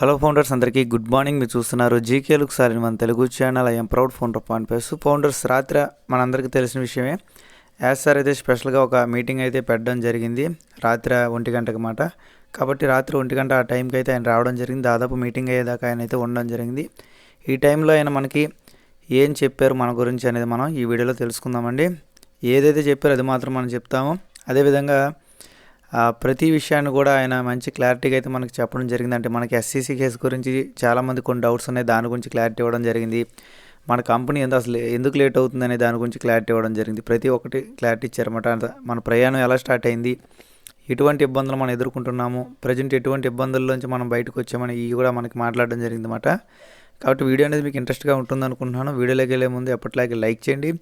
Hello founders అందరికీ good morning. మీరు చూస్తున్నారు జీకేలకు సారిన మన Telugu channel I'm proud founder pan పేస్ ఫౌండర్స్ రాత్రి మనందరికీ తెలిసిన విషయమే. యాజ్ సార్ అయితే స్పెషల్గా ఒక మీటింగ్ అయితే పెట్టడం జరిగింది. రాత్రి ఒంటి గంటకి మాట. కాబట్టి రాత్రి ఒంటి గంట ఆ టైంకి అయితే ఆయన రావడం జరిగింది. దాదాపు మీటింగ్ అయ్యేదాకా ఆయన అయితే ఉండడం జరిగింది. ఈ టైంలో ఆయన మనకి ఏం చెప్పారు మన గురించి అనేది మనం ఈ వీడియోలో తెలుసుకుందామండి. ఏదైతే చెప్పారో అది మాత్రం మనం చెప్తాము. అదేవిధంగా ప్రతి విషయాన్ని కూడా ఆయన మంచి క్లారిటీగా అయితే మనకు చెప్పడం జరిగింది. అంటే మనకి ఎస్సీసీ కేసు గురించి చాలామంది కొన్ని డౌట్స్ ఉన్నాయి. దాని గురించి క్లారిటీ ఇవ్వడం జరిగింది. మన కంపెనీ ఎంత అసలు ఎందుకు లేట్ అవుతుంది అనే దాని గురించి క్లారిటీ ఇవ్వడం జరిగింది. ప్రతి ఒక్కటి క్లారిటీ ఇచ్చారన్నమాట. అంత- మన ప్రయాణం ఎలా స్టార్ట్ అయింది? ఎటువంటి ఇబ్బందులు మనం ఎదుర్కొంటున్నాము? ప్రజెంట్ ఎటువంటి ఇబ్బందుల్లోంచి మనం బయటకు వచ్చామని ఇవి కూడా మనకి మాట్లాడడం జరిగింది అన్నమాట కాబట్టి వీడియో అనేది మీకు ఇంట్రెస్ట్గా ఉంటుంది అనుకుంటున్నాను. వీడియోలోకి వెళ్ళే ముందు ఎప్పటిలాగే లైక్ చేయండి.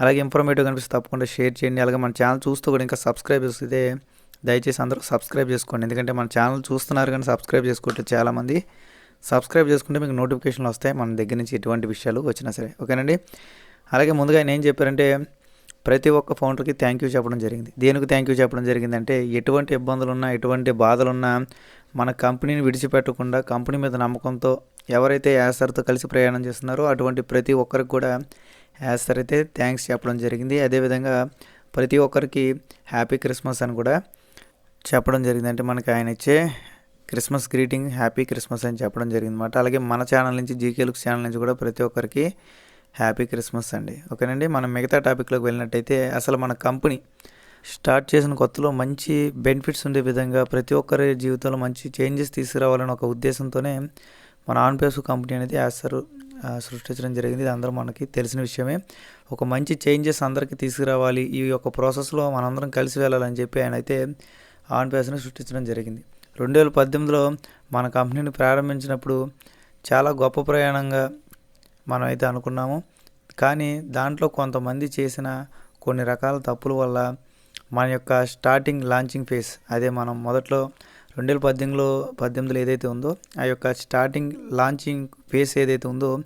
అలాగే ఇన్ఫర్మేటివ్ కనిపిస్తే తప్పకుండా షేర్ చేయండి. అలాగే మన ఛానల్ చూస్తూ కూడా ఇంకా సబ్స్క్రైబ్ చేస్తే దయచేసి అందరూ సబ్స్క్రైబ్ చేసుకోండి. ఎందుకంటే మన ఛానల్ చూస్తున్నారు కానీ సబ్స్క్రైబ్ చేసుకోవట్లేదు చాలామంది సబ్స్క్రైబ్ చేసుకుంటే మీకు నోటిఫికేషన్లు వస్తాయి. మన దగ్గర నుంచి ఎటువంటి విషయాలు వచ్చినా సరే. ఓకేనండి? అలాగే ముందుగా ఆయన ఏం చెప్పారంటే ప్రతి ఒక్క ఫౌండర్కి థ్యాంక్ యూ చెప్పడం జరిగింది. దేనికి థ్యాంక్ యూ చెప్పడం జరిగిందంటే ఎటువంటి ఇబ్బందులు ఉన్నా ఎటువంటి బాధలు ఉన్నా మన కంపెనీని విడిచిపెట్టకుండా కంపెనీ మీద నమ్మకంతో ఎవరైతే యాసర్తో కలిసి ప్రయాణం చేస్తున్నారో అటువంటి ప్రతి ఒక్కరికి కూడా యాసర్ అయితే థ్యాంక్స్ చెప్పడం జరిగింది. అదేవిధంగా ప్రతి ఒక్కరికి హ్యాపీ క్రిస్మస్ అని కూడా చెప్పడం జరిగింది. అంటే మనకి ఆయన ఇచ్చే క్రిస్మస్ గ్రీటింగ్ హ్యాపీ క్రిస్మస్ అని చెప్పడం జరిగింది అనమాట అలాగే మన ఛానల్ నుంచి జీకే లుక్స్ ఛానల్ నుంచి కూడా ప్రతి ఒక్కరికి హ్యాపీ క్రిస్మస్ అండి. ఓకేనండి? మనం మిగతా టాపిక్లోకి వెళ్ళినట్టయితే అసలు మన కంపెనీ స్టార్ట్ చేసిన కొత్తలో మంచి బెనిఫిట్స్ ఉండే విధంగా ప్రతి ఒక్కరి జీవితంలో మంచి చేంజెస్ తీసుకురావాలని ఒక ఉద్దేశంతోనే మన ఆన్పేసు కంపెనీ అనేది యాసరు సృష్టించడం జరిగింది. ఇది అందరూ మనకి తెలిసిన విషయమే. ఒక మంచి చేంజెస్ అందరికీ తీసుకురావాలి. ఈ యొక్క ప్రాసెస్లో మనందరం కలిసి వెళ్ళాలని చెప్పి ఆయన అయితే ఆన్ ఆన్పేస్ని సృష్టించడం జరిగింది. రెండు వేల పద్దెనిమిదిలో మన కంపెనీని ప్రారంభించినప్పుడు చాలా గొప్ప ప్రయాణంగా మనం అయితే అనుకున్నాము. కానీ దాంట్లో కొంతమంది చేసిన కొన్ని రకాల తప్పుల వల్ల మన యొక్క స్టార్టింగ్ లాంచింగ్ ఫేస్ అదే మనం మొదట్లో రెండు వేల పద్దెనిమిదిలో పద్దెనిమిదిలో ఏదైతే ఉందో ఆ యొక్క స్టార్టింగ్ లాంచింగ్ ఫేస్ ఏదైతే ఉందో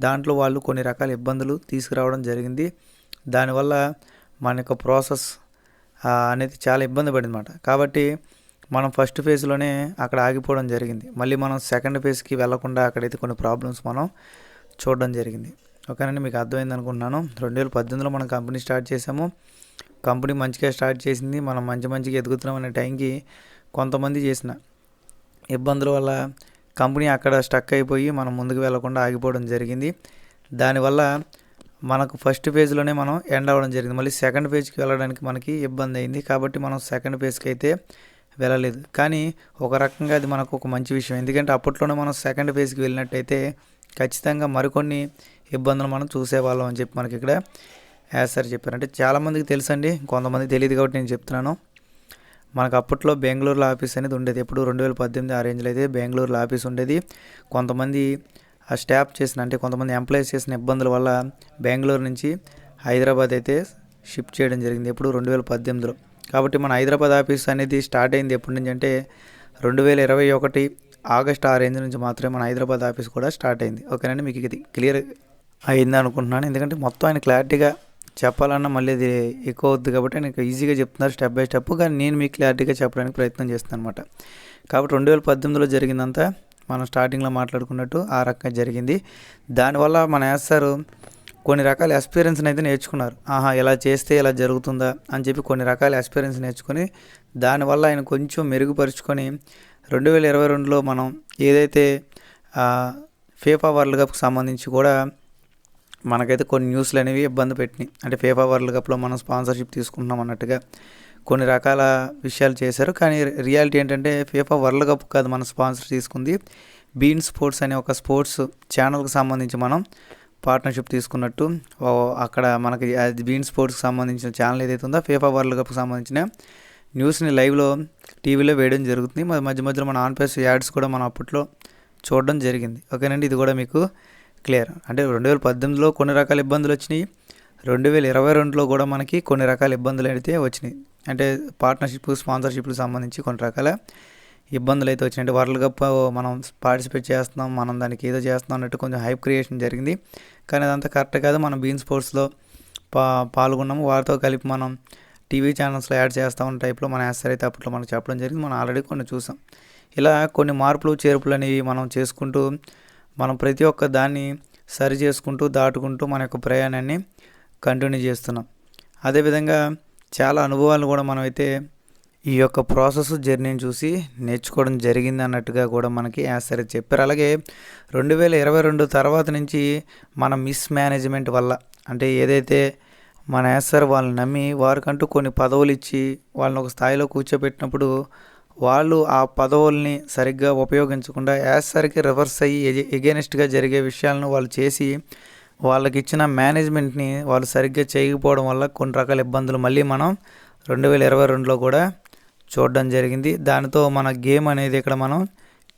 దాంట్లో వాళ్ళు కొన్ని రకాల ఇబ్బందులు తీసుకురావడం జరిగింది. దానివల్ల మన యొక్క ప్రాసెస్ అనేది చాలా ఇబ్బంది పడిందన్నమాట. కాబట్టి మనం ఫస్ట్ ఫేజ్లోనే అక్కడ ఆగిపోవడం జరిగింది. మళ్ళీ మనం సెకండ్ ఫేజ్కి వెళ్ళకుండా అక్కడైతే కొన్ని ప్రాబ్లమ్స్ మనం చూడడం జరిగింది. ఓకేనండి మీకు అర్థమైంది అనుకుంటున్నాను. రెండు వేల పద్దెనిమిదిలో మనం కంపెనీ స్టార్ట్ చేసాము కంపెనీ మంచిగా స్టార్ట్ చేసింది. మనం మంచి మంచిగా ఎదుగుతున్నాం అనే టైంకి కొంతమంది చేసిన ఇబ్బందుల వల్ల కంపెనీ అక్కడ స్టక్ అయిపోయి మనం ముందుకు వెళ్ళకుండా ఆగిపోవడం జరిగింది. దానివల్ల మనకు ఫస్ట్ ఫేజ్లోనే మనం ఎండ్ అవ్వడం జరిగింది. మళ్ళీ సెకండ్ ఫేజ్కి వెళ్ళడానికి మనకి ఇబ్బంది అయింది. కాబట్టి మనం సెకండ్ ఫేజ్కి అయితే వెళ్ళలేదు. కానీ ఒక రకంగా అది మనకు ఒక మంచి విషయం. ఎందుకంటే అప్పట్లోనే మనం సెకండ్ ఫేజ్కి వెళ్ళినట్టయితే ఖచ్చితంగా మరికొన్ని ఇబ్బందులు మనం చూసేవాళ్ళం అని చెప్పి మనకి ఇక్కడ యాసర్ చెప్పారు. అంటే చాలామందికి తెలుసండి కొంతమంది తెలియదు కాబట్టి నేను చెప్తున్నాను. మనకు అప్పట్లో బెంగళూరులో ఆఫీస్ అనేది ఉండేది. ఎప్పుడు రెండు వేల పద్దెనిమిది ఆ రేంజ్లో అయితే బెంగళూరులో ఆఫీస్ ఉండేది. కొంతమంది ఆ స్టాఫ్ చేసిన అంటే కొంతమంది ఎంప్లాయీస్ చేసిన ఇబ్బందుల వల్ల బెంగళూరు నుంచి హైదరాబాద్ అయితే షిఫ్ట్ చేయడం జరిగింది. ఎప్పుడు రెండు వేల పద్దెనిమిదిలో. కాబట్టి మన హైదరాబాద్ ఆఫీస్ అనేది స్టార్ట్ అయింది ఎప్పటి నుంచి అంటే రెండు వేల ఇరవై ఒకటి ఆగస్ట్ ఆ రేంజ్ నుంచి మాత్రమే మన హైదరాబాద్ ఆఫీస్ కూడా స్టార్ట్ అయింది. ఓకేనండి మీకు ఇది క్లియర్ అయింది అనుకుంటున్నాను. ఎందుకంటే మొత్తం ఆయన క్లారిటీగా చెప్పాలన్నా మళ్ళీ ఇది ఎక్కువ అవుద్ది కాబట్టి నేను ఈజీగా చెప్తున్నారు స్టెప్ బై స్టెప్. కానీ నేను మీకు క్లారిటీగా చెప్పడానికి ప్రయత్నం చేస్తున్నాను అనమాట కాబట్టి రెండు వేల పద్దెనిమిదిలో జరిగిందంతా మనం స్టార్టింగ్లో మాట్లాడుకున్నట్టు ఆ రకంగా జరిగింది. దానివల్ల మన వేస్తారు కొన్ని రకాల ఎక్స్పీరియన్స్ని అయితే నేర్చుకున్నారు. ఆహా ఇలా చేస్తే ఇలా జరుగుతుందా అని చెప్పి కొన్ని రకాల ఎక్స్పీరియన్స్ నేర్చుకొని దానివల్ల ఆయన కొంచెం మెరుగుపరుచుకొని రెండు వేల ఇరవై రెండులో మనం ఏదైతే ఫీఫా వరల్డ్ కప్కి సంబంధించి కూడా మనకైతే కొన్ని న్యూస్లు అనేవి ఇబ్బంది పెట్టినాయి. అంటే ఫీఫా వరల్డ్ కప్లో మనం స్పాన్సర్షిప్ తీసుకుంటున్నాం అన్నట్టుగా. కొన్ని రకాల విషయాలు చేశారు. కానీ రియాలిటీ ఏంటంటే ఫీఫా వరల్డ్ కప్ కాదు మనం స్పాన్సర్ తీసుకుంది. బీన్ స్పోర్ట్స్ అనే ఒక స్పోర్ట్స్ ఛానల్కి సంబంధించి మనం పార్ట్నర్షిప్ తీసుకున్నట్టు అక్కడ మనకి అది బీన్ స్పోర్ట్స్కి సంబంధించిన ఛానల్ ఏదైతే ఉందో ఫీఫా వరల్డ్ కప్కి సంబంధించిన న్యూస్ని లైవ్లో టీవీలో వేయడం జరుగుతుంది. మరి మధ్య మధ్యలో మన ఆన్ పేస్ యాడ్స్ కూడా మనం అప్పట్లో చూడడం జరిగింది. ఓకేనండి ఇది కూడా మీకు క్లియర్. అంటే రెండు వేల పద్దెనిమిదిలో కొన్ని రకాల ఇబ్బందులు వచ్చినాయి. రెండు వేల ఇరవై రెండులో కూడా మనకి కొన్ని రకాల ఇబ్బందులు అయితే వచ్చినాయి. అంటే పార్ట్నర్షిప్ స్పాన్సర్షిప్లకు సంబంధించి కొన్ని రకాల ఇబ్బందులు అయితే వచ్చినాయి. అంటే వరల్డ్ కప్ మనం పార్టిసిపేట్ చేస్తున్నాం మనం దానికి ఏదో చేస్తున్నాం అన్నట్టు కొంచెం హైప్ క్రియేషన్ జరిగింది. కానీ అదంతా కరెక్ట్ కాదు. మనం బీన్ స్పోర్ట్స్లో పా పాల్గొన్నాము. వారితో కలిపి మనం టీవీ ఛానల్స్లో యాడ్ చేస్తూ ఉన్న టైప్లో మన యాసర్ అయితే అప్పట్లో మనకు చెప్పడం జరిగింది. మనం ఆల్రెడీ కొన్ని చూసాం. ఇలా కొన్ని మార్పులు చేర్పులు అనేవి మనం చేసుకుంటూ మనం ప్రతి ఒక్క దాన్ని సరి చేసుకుంటూ దాటుకుంటూ మన యొక్క ప్రయాణాన్ని కంటిన్యూ చేస్తున్నాం. అదేవిధంగా చాలా అనుభవాలు కూడా మనమైతే ఈ యొక్క ప్రాసెస్ జర్నీని చూసి నేర్చుకోవడం జరిగింది అన్నట్టుగా కూడా మనకి యాసరి చెప్పారు. అలాగే రెండు వేల ఇరవై రెండు తర్వాత నుంచి మన మిస్ మేనేజ్మెంట్ వల్ల అంటే ఏదైతే మన యాసర్ వాళ్ళని నమ్మి వారికంటూ కొన్ని పదవులు ఇచ్చి వాళ్ళని ఒక స్థాయిలో కూర్చోబెట్టినప్పుడు వాళ్ళు ఆ పదవుల్ని సరిగ్గా ఉపయోగించకుండా యాసర్కి రివర్స్ అయ్యి ఎగెనిస్ట్గా జరిగే విషయాలను వాళ్ళు చేసి వాళ్ళకి ఇచ్చిన మేనేజ్మెంట్ని వాళ్ళు సరిగ్గా చేయకపోవడం వల్ల కొన్ని రకాల ఇబ్బందులు మళ్ళీ మనం రెండు వేల ఇరవై రెండులో కూడా చూడడం జరిగింది. దానితో మన గేమ్ అనేది ఇక్కడ మనం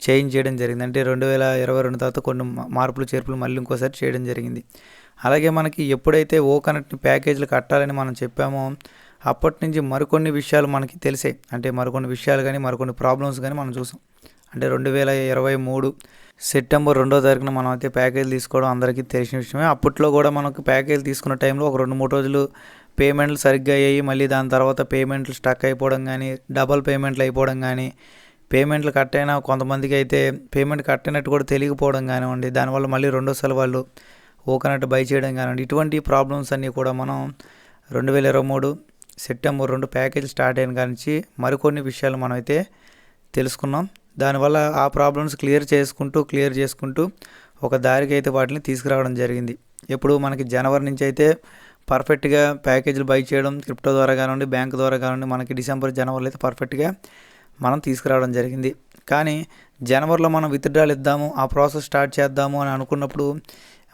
చేంజ్ చేయడం జరిగింది. అంటే రెండు వేల ఇరవై రెండు తర్వాత కొన్ని మార్పులు చేర్పులు మళ్ళీ ఇంకోసారి చేయడం జరిగింది. అలాగే మనకి ఎప్పుడైతే ఓ కనెక్ట్ ప్యాకేజీలు కట్టాలని మనం చెప్పామో అప్పటి నుంచి మరికొన్ని విషయాలు మనకి తెలిసాయి. అంటే మరికొన్ని విషయాలు కానీ మరికొన్ని ప్రాబ్లమ్స్ కానీ మనం చూసాం. అంటే రెండు వేల ఇరవై మూడు సెప్టెంబర్ రెండో తారీఖున మనం అయితే ప్యాకేజ్ తీసుకోవడం అందరికీ తెలిసిన విషయమే. అప్పట్లో కూడా మనకు ప్యాకేజ్ తీసుకున్న టైంలో ఒక రెండు మూడు రోజులు పేమెంట్లు సరిగ్గా అయ్యాయి. మళ్ళీ దాని తర్వాత పేమెంట్లు స్టక్ అయిపోవడం కానీ డబల్ పేమెంట్లు అయిపోవడం కానీ పేమెంట్లు కట్ అయినా కొంతమందికి అయితే పేమెంట్ కట్ అయినట్టు కూడా తెలియకపోవడం కానివ్వండి దానివల్ల మళ్ళీ రెండోసారి వాళ్ళు ఓకనట్టు బై చేయడం కానివ్వండి ఇటువంటి ప్రాబ్లమ్స్ అన్నీ కూడా మనం రెండు వేల ఇరవై మూడు సెప్టెంబర్ రెండు ప్యాకేజ్ స్టార్ట్ అయిన కానించి మరికొన్ని విషయాలు మనం అయితే తెలుసుకున్నాం. దానివల్ల ఆ ప్రాబ్లమ్స్ క్లియర్ చేసుకుంటూ క్లియర్ చేసుకుంటూ ఒక దారికి అయితే వాటిని తీసుకురావడం జరిగింది. ఇప్పుడు మనకి జనవరి నుంచి అయితే పర్ఫెక్ట్గా ప్యాకేజీలు బై చేయడం క్రిప్టో ద్వారా కానివ్వండి బ్యాంక్ ద్వారా కానివ్వండి మనకి డిసెంబర్ జనవరిలో అయితే పర్ఫెక్ట్గా మనం తీసుకురావడం జరిగింది. కానీ జనవరిలో మనం విత్డ్రాలు ఇద్దాము ఆ ప్రాసెస్ స్టార్ట్ చేద్దాము అని అనుకున్నప్పుడు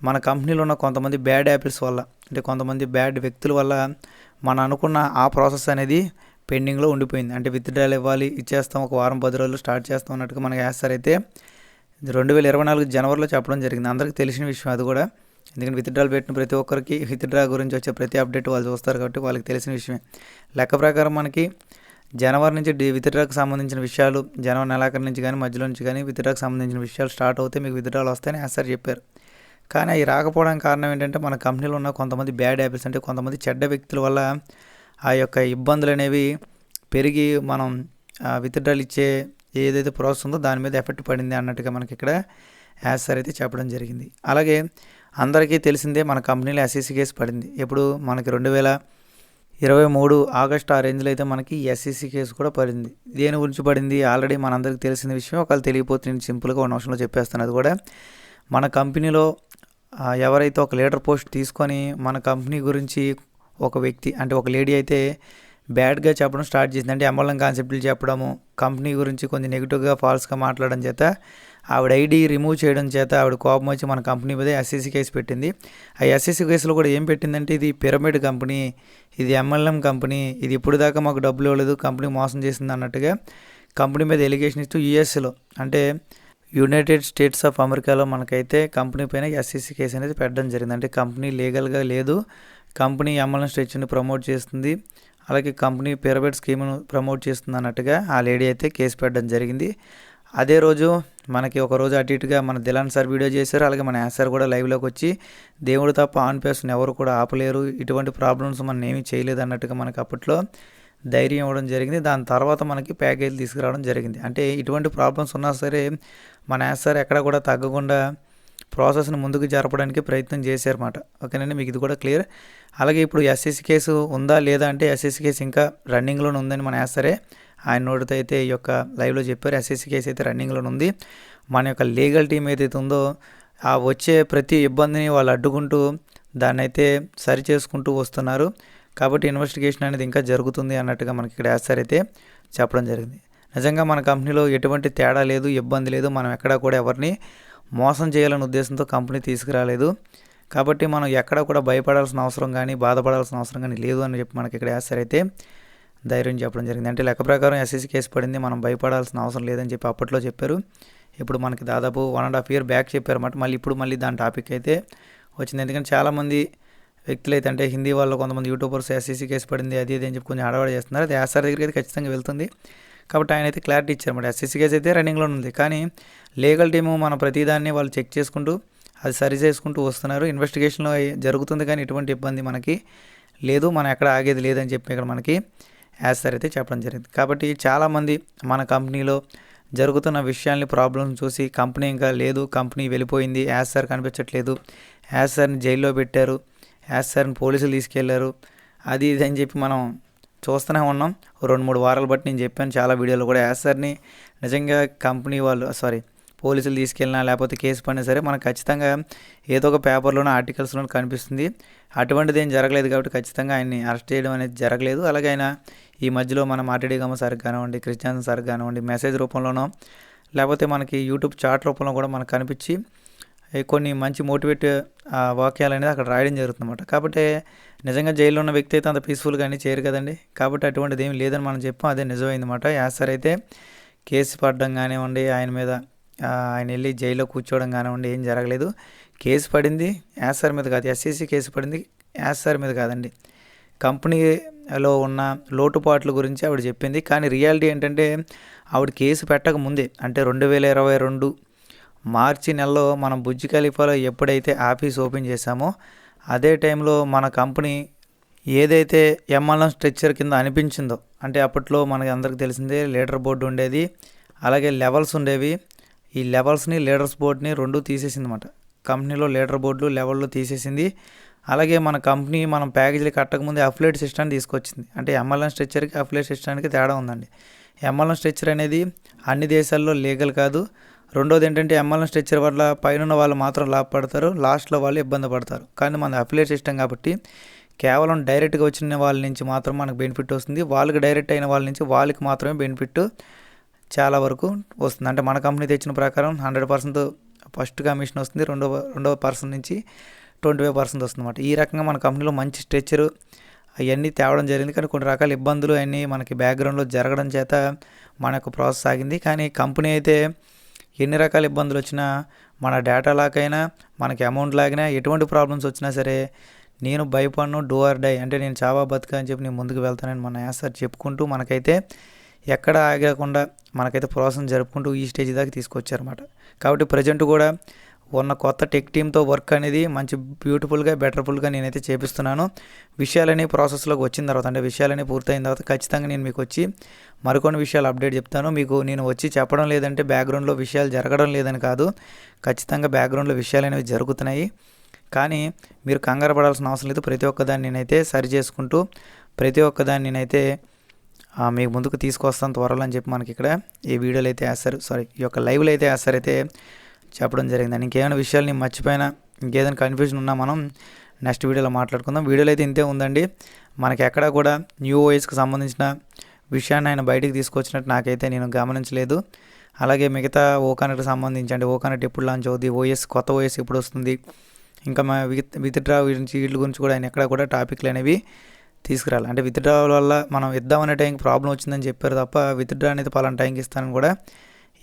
మన కంపెనీలో ఉన్న కొంతమంది బ్యాడ్ యాపిల్స్ వల్ల అంటే కొంతమంది బ్యాడ్ వ్యక్తుల వల్ల మనం అనుకున్న ఆ ప్రాసెస్ అనేది పెండింగ్లో ఉండిపోయింది. అంటే విత్డ్రాలు ఇవ్వాలి ఇచ్చేస్తాం ఒక వారం పది రోజులు స్టార్ట్ చేస్తాం అన్నట్టుగా మనకి వేస్తారైతే రెండు వేల ఇరవై నాలుగు జనవరిలో చెప్పడం జరిగింది. అందరికీ తెలిసిన విషయం అది కూడా. ఎందుకంటే విత్డ్రాల్ పెట్టిన ప్రతి ఒక్కరికి విత్డ్రా గురించి వచ్చే ప్రతి అప్డేట్ వాళ్ళు చూస్తారు కాబట్టి వాళ్ళకి తెలిసిన విషయమే. లెక్క ప్రకారం మనకి జనవరి నుంచి విత్డ్రాకు సంబంధించిన విషయాలు జనవరి నెలాఖరు నుంచి కానీ మధ్యలో నుంచి కానీ విత్డ్రాకు సంబంధించిన విషయాలు స్టార్ట్ అవుతే మీకు విత్డ్రాలు వస్తాయని ఎస్ఆర్ చెప్పారు. కానీ అవి రాకపోవడానికి కారణం ఏంటంటే మన కంపెనీలో ఉన్న కొంతమంది బ్యాడ్ హ్యాబిట్స్ అంటే కొంతమంది చెడ్డ వ్యక్తుల వల్ల ఆ యొక్క ఇబ్బందులు అనేవి పెరిగి మనం విత్డ్రాల్ ఇచ్చే ఏదైతే ప్రాసెస్ ఉందో దాని మీద ఎఫెక్ట్ పడింది అన్నట్టుగా మనకి ఇక్కడ యాజ్ సార్ అయితే చెప్పడం జరిగింది. అలాగే అందరికీ తెలిసిందే మన కంపెనీలో ఎస్ఈసి కేసు పడింది. ఇప్పుడు మనకి రెండు వేల ఇరవై మూడు ఆగస్ట్ ఆ రేంజ్లో అయితే మనకి ఎస్ఈసి కేసు కూడా పడింది. దేని గురించి పడింది? ఆల్రెడీ మనందరికీ తెలిసిన విషయం ఒకవేళ తెలియపోతే నేను సింపుల్గా ఉన్న అవసరంలో చెప్పేస్తాను. అది కూడా మన కంపెనీలో ఎవరైతే ఒక లీడర్ పోస్ట్ తీసుకొని మన కంపెనీ గురించి ఒక వ్యక్తి అంటే ఒక లేడీ అయితే బ్యాడ్గా చెప్పడం స్టార్ట్ చేసింది. అంటే ఎంఎల్ఎం కాన్సెప్ట్లు చెప్పడము కంపెనీ గురించి కొంచెం నెగిటివ్గా ఫాల్స్గా మాట్లాడడం చేత ఆవిడ ఐడి రిమూవ్ చేయడం చేత ఆవిడ కోపం వచ్చి మన కంపెనీ మీద ఎస్ఎస్సి కేసు పెట్టింది. ఆ ఎస్ఎస్సి కేసులో కూడా ఏం పెట్టిందంటే ఇది పిరమిడ్ కంపెనీ ఇది ఎంఎల్ఎం కంపెనీ ఇది ఇప్పుడు దాకా మాకు డబ్బులు ఇవ్వలేదు కంపెనీ మోసం చేసింది అన్నట్టుగా కంపెనీ మీద ఎలిగేషన్ ఇస్తూ యూఎస్లో అంటే యునైటెడ్ స్టేట్స్ ఆఫ్ అమెరికాలో మనకైతే కంపెనీ పైన ఎస్ఎస్సి కేసు అనేది పెట్టడం జరిగింది. అంటే కంపెనీ లీగల్గా లేదు కంపెనీ ఎంఎల్ఎన్ స్ట్రెచ్ని ప్రమోట్ చేస్తుంది. అలాగే కంపెనీ పిరబెట్ స్కీమ్ను ప్రమోట్ చేస్తుంది అన్నట్టుగా ఆ లేడీ అయితే కేసు పెట్టడం జరిగింది. అదే రోజు మనకి ఒక రోజు అటు ఇటుగా మన దిలాన్ సార్ వీడియో చేశారు. అలాగే మన యాస్ సార్ కూడా లైవ్లోకి వచ్చి దేవుడు తప్ప ఆన్ పేస్ని ఎవరు కూడా ఆపలేరు. ఇటువంటి ప్రాబ్లమ్స్ మనం ఏమీ చేయలేదు అన్నట్టుగా మనకి అప్పట్లో ధైర్యం ఇవ్వడం జరిగింది. దాని తర్వాత మనకి ప్యాకేజ్ తీసుకురావడం జరిగింది. అంటే ఇటువంటి ప్రాబ్లమ్స్ ఉన్నా సరే మన యాస్ సార్ ఎక్కడ కూడా తగ్గకుండా ప్రాసెస్ని ముందుకు జరపడానికి ప్రయత్నం చేశారన్నమాట. ఓకేనండి? మీకు ఇది కూడా క్లియర్. అలాగే ఇప్పుడు ఎస్ఎస్సి కేసు ఉందా లేదా అంటే ఎస్ఎస్సి కేసు ఇంకా రన్నింగ్లోనే ఉందని మన వేస్తారే ఆయన నోటితో అయితే ఈ యొక్క లైవ్లో చెప్పారు. ఎస్ఎస్సి కేసు అయితే రన్నింగ్లోనే ఉంది. మన యొక్క లీగల్ టీం ఏదైతే ఉందో ఆ వచ్చే ప్రతి ఇబ్బందిని వాళ్ళు అడ్డుకుంటూ దాన్ని అయితే సరి చేసుకుంటూ వస్తున్నారు. కాబట్టి ఇన్వెస్టిగేషన్ అనేది ఇంకా జరుగుతుంది అన్నట్టుగా మనకి ఇక్కడ వేస్తారు అయితే చెప్పడం జరిగింది. నిజంగా మన కంపెనీలో ఎటువంటి తేడా లేదు ఇబ్బంది లేదు. మనం ఎక్కడా కూడా ఎవరిని మోసం చేయాలనే ఉద్దేశంతో కంపెనీ తీసుకురాలేదు. కాబట్టి మనం ఎక్కడ కూడా భయపడాల్సిన అవసరం కానీ బాధపడాల్సిన అవసరం కానీ లేదు అని చెప్పి మనకి ఇక్కడ అయితే ధైర్యం చెప్పడం జరిగింది. అంటే లెక్క ప్రకారం ఎస్ఎస్సి కేసు పడింది మనం భయపడాల్సిన అవసరం లేదని చెప్పి అప్పట్లో చెప్పారు. ఇప్పుడు మనకి దాదాపు one and half year back చెప్పారు అన్నమాట. మళ్ళీ ఇప్పుడు మళ్ళీ దాని టాపిక్ అయితే వచ్చింది. ఎందుకంటే చాలామంది వ్యక్తులు అయితే అంటే హిందీ వాళ్ళు కొంతమంది యూట్యూబర్స్ ఎస్ఎస్సి కేసు పడింది అది ఇది అని చెప్పి కొంచెం ఆడవాడు చేస్తున్నారు. అది యాసార్ దగ్గరికి అయితే ఖచ్చితంగా వెళ్తుంది. కాబట్టి ఆయన అయితే క్లారిటీ ఇచ్చారన్నమాట ఎస్ఎస్సీ కేసు అయితే రన్నింగ్లో ఉంది. కానీ లీగల్ టీము మన ప్రతిదాన్ని వాళ్ళు చెక్ చేసుకుంటూ అది సరి చేసుకుంటూ వస్తున్నారు. ఇన్వెస్టిగేషన్లో జరుగుతుంది కానీ ఎటువంటి ఇబ్బంది మనకి లేదు. మనం ఎక్కడ ఆగేది లేదని చెప్పి ఇక్కడ మనకి యాజ్ సార్ అయితే చెప్పడం జరిగింది. కాబట్టి చాలామంది మన కంపెనీలో జరుగుతున్న విషయాల్ని ప్రాబ్లమ్స్ చూసి కంపెనీ ఇంకా లేదు కంపెనీ వెళ్ళిపోయింది యాస్ సార్ కనిపించట్లేదు యాసర్ని సార్ని జైల్లో పెట్టారు యాసర్ని సార్ని పోలీసులు తీసుకెళ్ళారు అది ఇది అని చెప్పి మనం చూస్తూనే ఉన్నాం. రెండు మూడు వారాలు బట్టి నేను చెప్పాను చాలా వీడియోలు కూడా యాస్ నిజంగా కంపెనీ వాళ్ళు సారీ పోలీసులు తీసుకెళ్ళినా లేకపోతే కేసు పడినా సరే మనకు ఖచ్చితంగా ఏదో ఒక పేపర్లోనో ఆర్టికల్స్లోనూ కనిపిస్తుంది. అటువంటిది ఏం జరగలేదు కాబట్టి ఖచ్చితంగా ఆయన్ని అరెస్ట్ చేయడం అనేది జరగలేదు. అలాగే ఆయన ఈ మధ్యలో మన మాట్లాడి గమ్మ సార్ కానివ్వండి క్రిస్టియన్ సార్ కానివ్వండి మెసేజ్ రూపంలోనో లేకపోతే మనకి యూట్యూబ్ చాట్ రూపంలో కూడా మనకు కనిపించి కొన్ని మంచి మోటివేట్ వాక్యాలు అనేది అక్కడ రాయడం జరుగుతుందన్నమాట. కాబట్టి నిజంగా జైల్లో ఉన్న వ్యక్తి అయితే అంత పీస్ఫుల్గా అని చేయరు కదండి. కాబట్టి అటువంటిది ఏం లేదని మనం చెప్పాం అదే నిజమైందన్నమాట. యాస్ సార్ అయితే కేసు పడడం కానివ్వండి ఆయన మీద ఆయన వెళ్ళి జైల్లో కూర్చోవడం కానివ్వండి ఏం జరగలేదు. కేసు పడింది యాసర్ మీద కాదు ఎస్సీసీ కేసు పడింది యాసర్ మీద కాదండి. కంపెనీలో ఉన్న లోటుపాట్ల గురించి ఆవిడ చెప్పింది. కానీ రియాలిటీ ఏంటంటే ఆవిడ కేసు పెట్టక ముందే అంటే రెండు వేల ఇరవై రెండు మార్చి నెలలో మనం బుజ్జి ఖలీఫాలో ఎప్పుడైతే ఆఫీస్ ఓపెన్ చేశామో అదే టైంలో మన కంపెనీ ఏదైతే ఎంఎల్ఎం స్ట్రక్చర్ కింద అనిపించిందో అంటే అప్పట్లో మనకి అందరికి తెలిసిందే లీడర్ బోర్డు ఉండేది అలాగే లెవెల్స్ ఉండేవి ఈ లెవెల్స్ని లీడర్స్ బోర్డ్ని రెండు తీసేసింది అనమాట కంపెనీలో లీడర్ బోర్డులు లెవెల్లో తీసేసింది అలాగే మన కంపెనీ మనం ప్యాకేజీలు కట్టకముందే అఫ్లేట్ సిస్టమ్ తీసుకొచ్చింది. అంటే ఎంఎల్ఎం స్ట్రక్చర్కి అఫ్లేట్ సిస్టానికి తేడా ఉందండి. ఎంఎల్ఎం స్ట్రక్చర్ అనేది అన్ని దేశాల్లో లీగల్ కాదు రెండోది ఏంటంటే ఎంఎల్ఎన్ స్ట్రక్చర్ వల్ల పైన వాళ్ళు మాత్రం లాభపడతారు లాస్ట్లో వాళ్ళు ఇబ్బంది పడతారు. కానీ మన అఫిలియేట్ సిస్టమ్ కాబట్టి కేవలం డైరెక్ట్గా వచ్చిన వాళ్ళ నుంచి మాత్రం మనకు బెనిఫిట్ వస్తుంది. వాళ్ళకి డైరెక్ట్ అయిన వాళ్ళ నుంచి వాళ్ళకి మాత్రమే బెనిఫిట్ చాలా వరకు వస్తుంది. అంటే మన కంపెనీ తెచ్చిన ప్రకారం హండ్రెడ్ పర్సెంట్ ఫస్ట్ కమిషన్ వస్తుంది రెండవ రెండవ పర్సన్ నుంచి ట్వంటీ ఫైవ్ పర్సెంట్ వస్తుంది అనమాట ఈ రకంగా మన కంపెనీలో మంచి స్ట్రెచ్చరు అవన్నీ తేవడం జరిగింది. కానీ కొన్ని రకాల ఇబ్బందులు అన్నీ మనకి బ్యాక్గ్రౌండ్లో జరగడం చేత మన యొక్క ప్రాసెస్ సాగింది కానీ కంపెనీ అయితే ఎన్ని రకాల ఇబ్బందులు వచ్చినా మన డేటా లాకైనా మనకి అమౌంట్ లాగినా ఎటువంటి ప్రాబ్లమ్స్ వచ్చినా సరే నేను భయపడను డూ ఆర్ డై అంటే నేను చావా బతుకా అని చెప్పి నేను ముందుకు వెళ్తానని మన యాసర్ చెప్పుకుంటూ మనకైతే ఎక్కడ ఆగకుండా మనకైతే ప్రాసెస్ జరుపుకుంటూ ఈ స్టేజ్ దాకా తీసుకొచ్చారన్నమాట. కాబట్టి ప్రజెంట్ కూడా ఉన్న కొత్త టెక్ టీమ్తో వర్క్ అనేది మంచి బ్యూటిఫుల్గా బెటర్ఫుల్గా నేనైతే చేపిస్తున్నాను. విషయాలని ప్రాసెస్లోకి వచ్చిన తర్వాత అంటే విషయాలని పూర్తయిన తర్వాత ఖచ్చితంగా నేను మీకు వచ్చి మరికొన్ని విషయాలు అప్డేట్ చెప్తాను. మీకు నేను వచ్చి చెప్పడం లేదంటే బ్యాక్గ్రౌండ్లో విషయాలు జరగడం లేదని కాదు. ఖచ్చితంగా బ్యాక్గ్రౌండ్లో విషయాలు అనేవి జరుగుతున్నాయి. కానీ మీరు కంగారు పడాల్సిన అవసరం లేదు. ప్రతి ఒక్కదాన్ని నేనైతే సరి చేసుకుంటూ ప్రతి ఒక్కదాన్ని నేనైతే మీకు ముందుకు తీసుకొస్తాను త్వరలో అని చెప్పి మనకి ఇక్కడ ఈ వీడియోలు అయితే వేస్తారు. సారీ ఈ యొక్క లైవ్లో అయితే వేస్తారు. అయితే చెప్పడం జరిగింది. ఇంకేమైనా విషయాలు నేను మర్చిపోయినా ఇంకేదైనా కన్ఫ్యూజన్ ఉన్నా మనం నెక్స్ట్ వీడియోలో మాట్లాడుకుందాం. వీడియోలో అయితే ఇంతే ఉందండి. మనకి ఎక్కడా కూడా న్యూ ఓఎస్కి సంబంధించిన విషయాన్ని ఆయన బయటికి తీసుకొచ్చినట్టు నాకైతే నేను గమనించలేదు. అలాగే మిగతా ఓకానెట్కి సంబంధించి అంటే ఓకానెట్ ఎప్పుడు లాంచ్ అవుతుంది ఓఎస్ కొత్త ఓఎస్ ఎప్పుడు వస్తుంది? ఇంకా మా విత్ విత్డ్రా గురించి వీటి గురించి కూడా ఆయన ఎక్కడ కూడా టాపిక్లు అనేవి తీసుకురాలి. అంటే విత్డ్రా వల్ల మనం ఇద్దామనే టైంకి ప్రాబ్లం వచ్చిందని చెప్పారు తప్ప విత్డ్రా అనేది పలానా టైంకి ఇస్తానని కూడా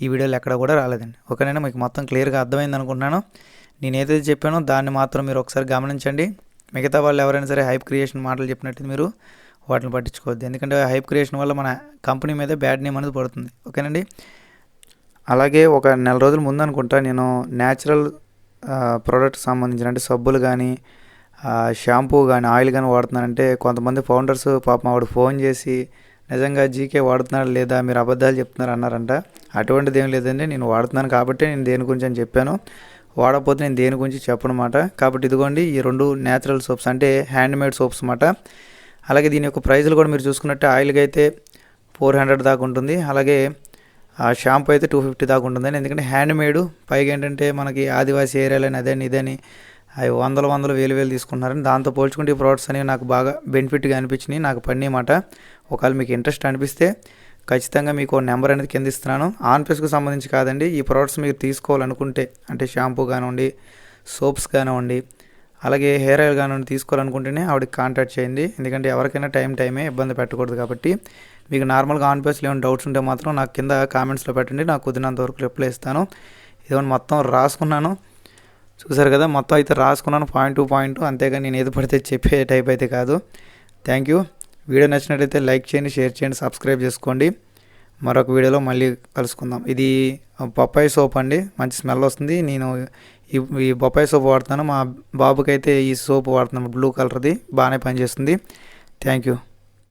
ఈ వీడియోలో ఎక్కడ కూడా రాలేదండి. ఓకేనైనా మీకు మొత్తం క్లియర్గా అర్థమైంది అనుకుంటున్నాను. నేను ఏదైతే చెప్పానో దాన్ని మాత్రం మీరు ఒకసారి గమనించండి. మిగతా వాళ్ళు ఎవరైనా సరే హైప్ క్రియేషన్ మాటలు చెప్పినట్టు మీరు వాటిని పట్టించుకోవద్దు. ఎందుకంటే హైప్ క్రియేషన్ వల్ల మన కంపెనీ మీద బ్యాడ్ నేమ్ అనేది పడుతుంది. ఓకేనండి? అలాగే ఒక నెల రోజుల ముందు అనుకుంటా నేను న్యాచురల్ ప్రోడక్ట్ సంబంధించిన అంటే సబ్బులు కానీ షాంపూ కానీ ఆయిల్ కానీ వాడుతున్నానంటే కొంతమంది ఫౌండర్స్ పాపం ఆవిడ ఫోన్ చేసి నిజంగా జీకే వాడుతున్నాడు లేదా? మీరు అబద్ధాలు చెప్తున్నారు అన్నారంట. అటువంటిది ఏం లేదండి. నేను వాడుతున్నాను కాబట్టి నేను దేని గురించి అని చెప్పాను. వాడకపోతే నేను దేని గురించి చెప్పనమాట కాబట్టి ఇదిగోండి ఈ రెండు న్యాచురల్ సోప్స్ అంటే హ్యాండ్ మేడ్ సోప్స్ అన్నమాట అలాగే దీని యొక్క ప్రైజులు కూడా మీరు చూసుకున్నట్టే ఆయిల్కి అయితే ఫోర్ హండ్రెడ్ దాకా ఉంటుంది. అలాగే ఆ షాంపూ అయితే టూ ఫిఫ్టీ దాకా ఉంటుందని ఎందుకంటే హ్యాండ్ మేడ్ పైగా ఏంటంటే మనకి ఆదివాసీ ఏరియాలని అదని ఇదని అవి వందల వందలు వేలు వేలు తీసుకుంటున్నారని దాంతో పోల్చుకుంటే ఈ ప్రోడక్ట్స్ అనేవి నాకు బాగా బెనిఫిట్గా అనిపించినాయి. నాకు పడినమాట ఒకవేళ మీకు ఇంట్రెస్ట్ అనిపిస్తే ఖచ్చితంగా మీకు నెంబర్ అనేది కింద ఇస్తున్నాను. ఆన్ సంబంధించి కాదండి ఈ ప్రోడక్ట్స్ మీరు తీసుకోవాలనుకుంటే అంటే షాంపూ కానివ్వండి సోప్స్ కానివ్వండి అలాగే హెయిర్ ఆయిల్ కానివ్వండి తీసుకోవాలనుకుంటేనే ఆవిడకి కాంటాక్ట్ చేయండి. ఎందుకంటే ఎవరికైనా టైం టైమే ఇబ్బంది పెట్టకూడదు కాబట్టి. మీకు నార్మల్గా ఆన్ ఏమైనా డౌట్స్ ఉంటే మాత్రం నాకు కింద కామెంట్స్లో పెట్టండి. నాకు కుదిరినంత వరకు రిప్లై ఇస్తాను. ఇదిగోండి మొత్తం రాసుకున్నాను. చూసారు కదా మొత్తం అయితే రాసుకున్నాను పాయింట్ టు పాయింట్ అంతేగాని నేను ఏది పడితే చెప్పే టైప్ అయితే కాదు. థ్యాంక్ యూ వీడియో నచ్చినట్లయితే లైక్ చేయండి షేర్ చేయండి సబ్స్క్రైబ్ చేసుకోండి. మరొక వీడియోలో మళ్ళీ కలుసుకుందాం. ఇది బొప్పాయి సోప్ అండి. మంచి స్మెల్ వస్తుంది. నేను ఈ ఈ బొప్పాయి సోప్ వాడుతున్నాను. మా బాబుకైతే ఈ సోప్ వాడుతున్నాను బ్లూ కలర్ది బాగానే పనిచేస్తుంది. Thank you